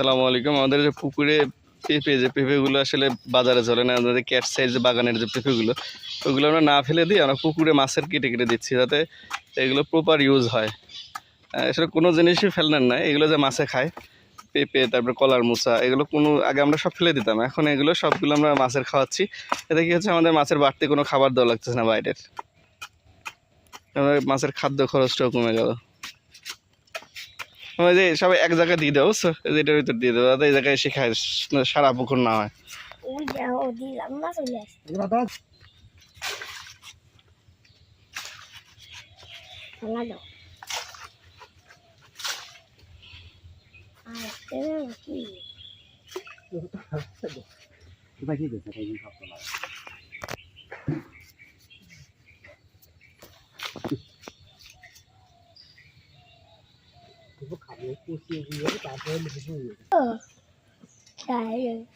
আসসালামু আলাইকুম। আমাদের যে পুকুরে পেঁপে, যে পেঁপেগুলো আসলে বাজারে চলে না, আমাদের ক্যাট সাইজ বাগানের যে পেঁপেগুলো, ওগুলো আমরা না ফেলে দিই আমরা পুকুরে মাছের কেটে কেটে দিচ্ছি যাতে এগুলো প্রপার ইউজ হয়। আসলে কোনো জিনিসই ফেলনার না, এগুলো যে মাছে খায়, পেঁপে, তারপরে কলার মুসা, এগুলো কোনো, আগে আমরা সব ফেলে দিতাম, এখন এগুলো সবগুলো আমরা মাছের খাওয়াচ্ছি। এতে কি হচ্ছে, আমাদের মাছের বাড়তি কোনো খাবার দেওয়া লাগতেছে না বাইরের। মাছের খাদ্য খরচটাও কমে গেল। ওই যে সবাই এক জায়গায় দিয়ে দেবো বুঝছ? এই যে এটার ভিতর দিয়ে দেবো এই জায়গায় এসে খায় না সারা পুকুর না হয়। 呃卡，男人。